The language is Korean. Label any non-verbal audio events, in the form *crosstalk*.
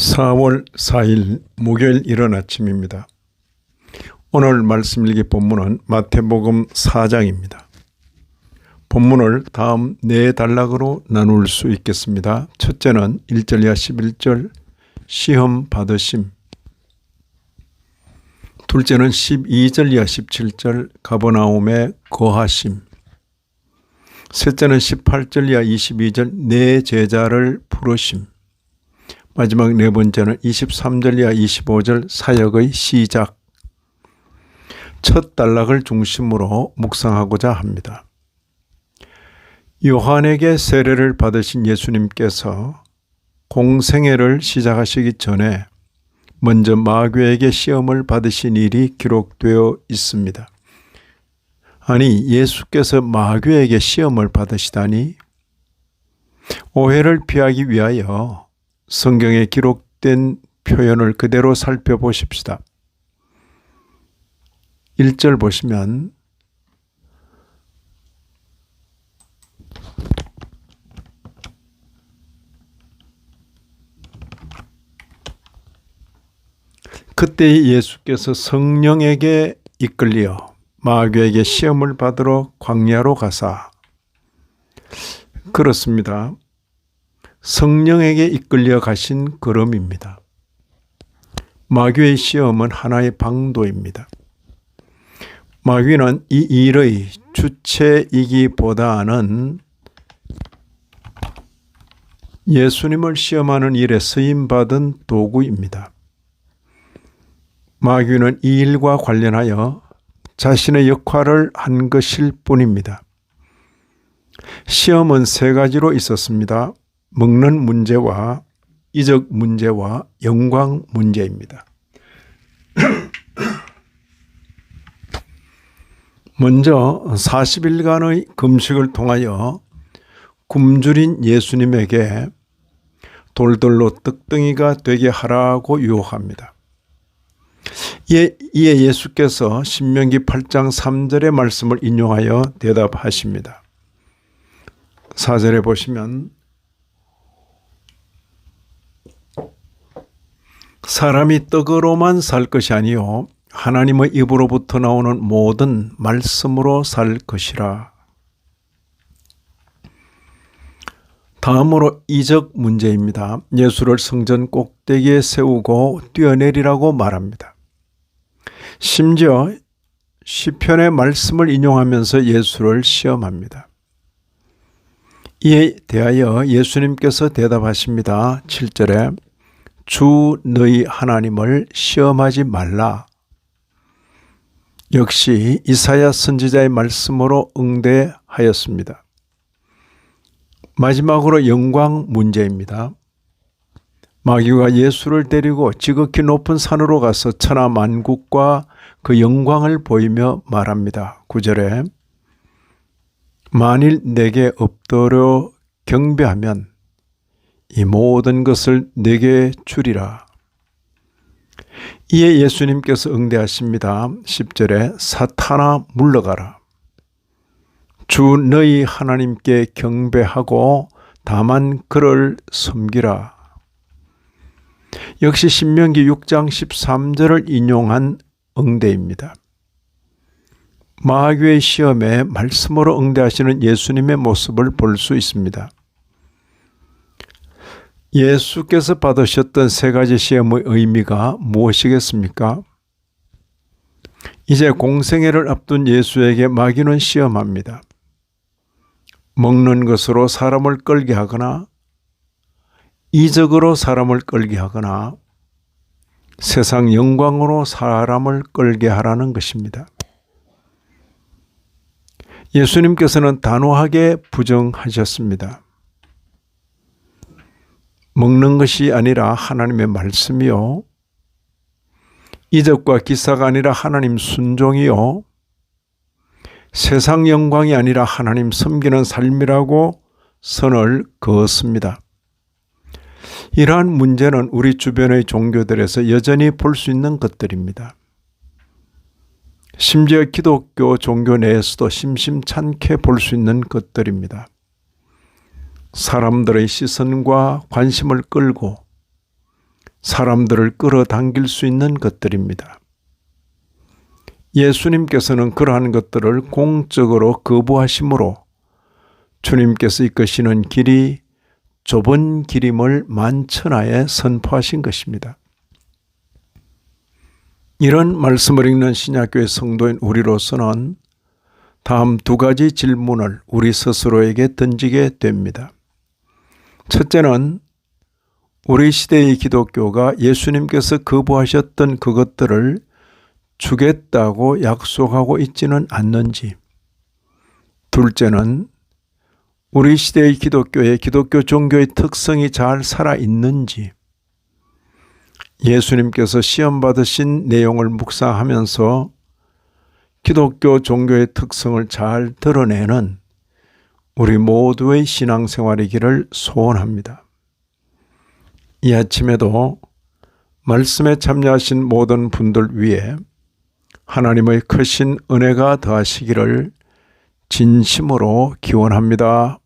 4월 4일 목요일 이른 아침입니다. 오늘 말씀 일기 본문은 마태복음 4장입니다. 본문을 다음 네 단락으로 나눌 수 있겠습니다. 첫째는 1절 이하 11절 시험 받으심 둘째는 12절 이하 17절 가버나움의 거하심 셋째는 18절 이하 22절 내 제자를 부르심 마지막 네 번째는 23절 이하 25절 사역의 시작. 첫 단락을 중심으로 묵상하고자 합니다. 요한에게 세례를 받으신 예수님께서 공생애를 시작하시기 전에 먼저 마귀에게 시험을 받으신 일이 기록되어 있습니다. 아니, 예수께서 마귀에게 시험을 받으시다니 오해를 피하기 위하여 성경에 기록된 표현을 그대로 살펴보십시다. 1절 보시면 그때 예수께서 성령에게 이끌려 마귀에게 시험을 받으러 광야로 가사 그렇습니다. 성령에게 이끌려 가신 걸음입니다. 마귀의 시험은 하나의 방도입니다. 마귀는 이 일의 주체이기보다는 예수님을 시험하는 일에 쓰임받은 도구입니다. 마귀는 이 일과 관련하여 자신의 역할을 한 것일 뿐입니다. 시험은 세 가지로 있었습니다. 먹는 문제와 이적 문제와 영광 문제입니다. *clears throat* 먼저 40일간의 금식을 통하여 굶주린 예수님에게 돌돌로 떡덩이가 되게 하라고 유혹합니다. 이에 예수께서 신명기 8장 3절의 말씀을 인용하여 대답하십니다. 4절에 보시면 사람이 떡으로만 살 것이 아니요 하나님의 입으로부터 나오는 모든 말씀으로 살 것이라. 다음으로 이적 문제입니다. 예수를 성전 꼭대기에 세우고 뛰어내리라고 말합니다. 심지어 시편의 말씀을 인용하면서 예수를 시험합니다. 이에 대하여 예수님께서 대답하십니다. 7절에 주 너희 하나님을 시험하지 말라. 역시 이사야 선지자의 말씀으로 응대하였습니다. 마지막으로 영광 문제입니다. 마귀가 예수를 데리고 지극히 높은 산으로 가서 천하 만국과 그 영광을 보이며 말합니다. 9절에 만일 내게 엎드려 경배하면 이 모든 것을 내게 주리라. 이에 예수님께서 응대하십니다. 10절에 사탄아 물러가라. 주 너희 하나님께 경배하고 다만 그를 섬기라. 역시 신명기 6장 13절을 인용한 응대입니다. 마귀의 시험에 말씀으로 응대하시는 예수님의 모습을 볼 수 있습니다. 예수께서 받으셨던 세 가지 시험의 의미가 무엇이겠습니까? 이제 공생애를 앞둔 예수에게 마귀는 시험합니다. 먹는 것으로 사람을 끌게 하거나 이적으로 사람을 끌게 하거나 세상 영광으로 사람을 끌게 하라는 것입니다. 예수님께서는 단호하게 부정하셨습니다. 먹는 것이 아니라 하나님의 말씀이요. 이적과 기사가 아니라 하나님 순종이요. 세상 영광이 아니라 하나님 섬기는 삶이라고 선을 그었습니다. 이러한 문제는 우리 주변의 종교들에서 여전히 볼 수 있는 것들입니다. 심지어 기독교 종교 내에서도 심심찮게 볼 수 있는 것들입니다. 사람들의 시선과 관심을 끌고 사람들을 끌어당길 수 있는 것들입니다. 예수님께서는 그러한 것들을 공적으로 거부하심으로 주님께서 이끄시는 길이 좁은 길임을 만천하에 선포하신 것입니다. 이런 말씀을 읽는 신약교회 성도인 우리로서는 다음 두 가지 질문을 우리 스스로에게 던지게 됩니다. 첫째는 우리 시대의 기독교가 예수님께서 거부하셨던 그것들을 주겠다고 약속하고 있지는 않는지. 둘째는 우리 시대의 기독교의 기독교 종교의 특성이 잘 살아 있는지. 예수님께서 시험 받으신 내용을 묵상하면서 기독교 종교의 특성을 잘 드러내는 우리 모두의 신앙생활이기를 소원합니다. 이 아침에도 말씀에 참여하신 모든 분들 위해 하나님의 크신 은혜가 더하시기를 진심으로 기원합니다.